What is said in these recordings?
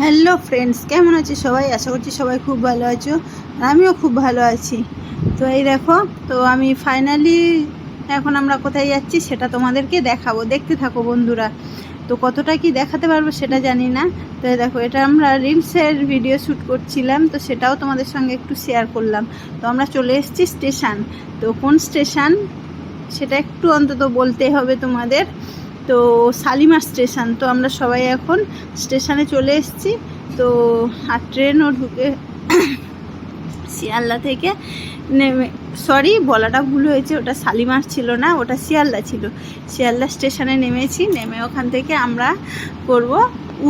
Hello friends, কেমন আছো সবাই? আশা করছি সবাই খুব ভালো আছো আমিও খুব ভালো আছি। তো এই দেখো, তো আমি ফাইনালি এখন আমরা কোথায় যাচ্ছি সেটা তোমাদেরকে দেখাবো। দেখতে থাকো বন্ধুরা, তো কতটা কি দেখাতে পারব সেটা জানি না। তো এই দেখো, এটা আমরা রিলসের ভিডিও শ্যুট করছিলাম, তো সেটাও তোমাদের সঙ্গে একটু শেয়ার করলাম। তো আমরা চলে এসেছি স্টেশন তো কোন স্টেশন সেটা একটু অন্তত বলতে হবে তোমাদের। তো শালিমার স্টেশন, তো আমরা সবাই এখন স্টেশনে চলে এসেছি। তো আর ট্রেনও ঢুকে শিয়ালদা থেকে নেমে সরি বলাটা ভুল হয়েছে, ওটা শালিমার ছিল না, ওটা শিয়ালদা ছিল। শিয়ালদা স্টেশনে নেমেছি, নেমে ওখান থেকে আমরা করব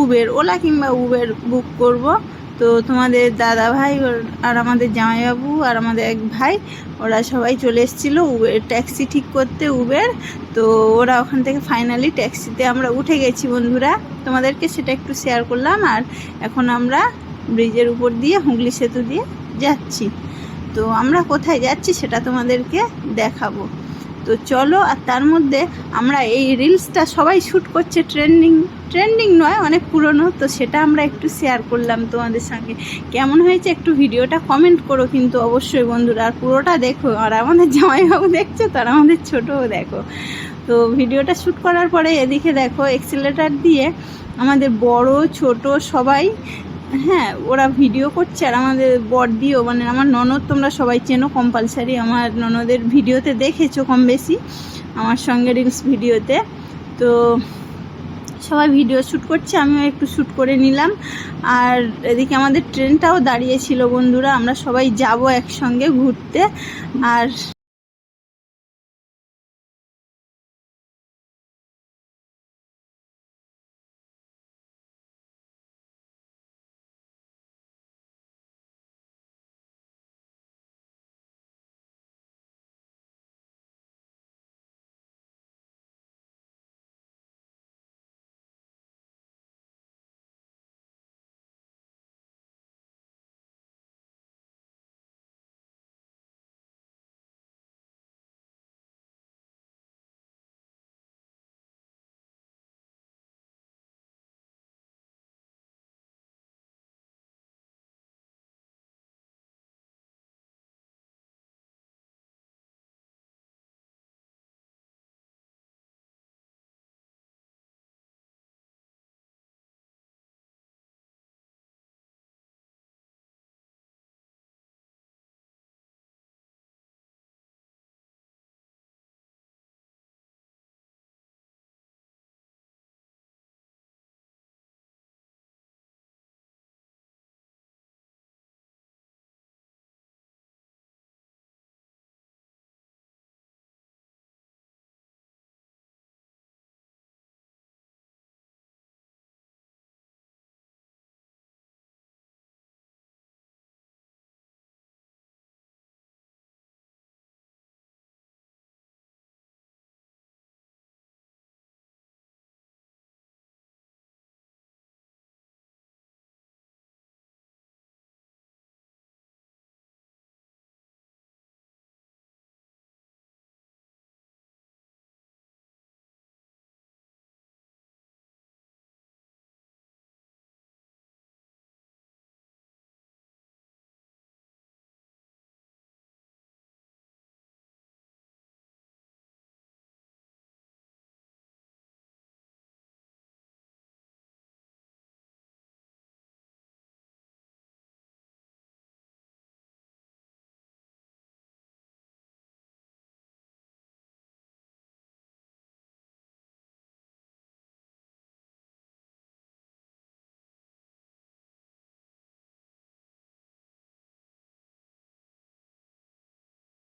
উবের ওলা কিংবা উবের বুক করব। তো তোমাদের দাদা ভাই আর আমাদের জামাইবাবু আর আমাদের এক ভাই, ওরা সবাই চলে এসেছিল উবের ট্যাক্সি ঠিক করতে উবের তো ওরা ওখান থেকে ফাইনালি ট্যাক্সিতে আমরা উঠে গেছি বন্ধুরা। তোমাদেরকে সেটা একটু শেয়ার করলাম। আর এখন আমরা ব্রিজের উপর দিয়ে হুগলি সেতু দিয়ে যাচ্ছি। তো আমরা কোথায় যাচ্ছি সেটা তোমাদেরকে দেখাবো। তো চলো, আর তার মধ্যে আমরা এই রিলসটা সবাই শ্যুট করছে ট্রেন্ডিং ট্রেন্ডিং নয়, অনেক পুরনো, তো সেটা আমরা একটু শেয়ার করলাম তোমাদের সঙ্গে। কেমন হয়েছে একটু ভিডিওটা কমেন্ট করো কিন্তু অবশ্যই বন্ধুরা, আর পুরোটা দেখো। আর আমাদের জামাইবাবু দেখছ তো, আর আমাদের ছোটও দেখো। তো ভিডিওটা শ্যুট করার পরে এদিকে দেখো এক্সিলেটার দিয়ে আমাদের বড়, ছোট সবাই হ্যাঁ ওরা ভিডিও করছে আর আমাদের বড়দিও মানে আমার ননদ তোমরা সবাই চেনো কম্পালসারি আমার ননদের ভিডিওতে দেখেছ কম বেশি, আমার সঙ্গে রিলস ভিডিওতে তো সবাই ভিডিও শ্যুট করছে, আমিও একটু শ্যুট করে নিলাম। আর এদিকে আমাদের ট্রেনটাও দাঁড়িয়েছিল বন্ধুরা, আমরা সবাই যাব একসঙ্গে ঘুরতে। আর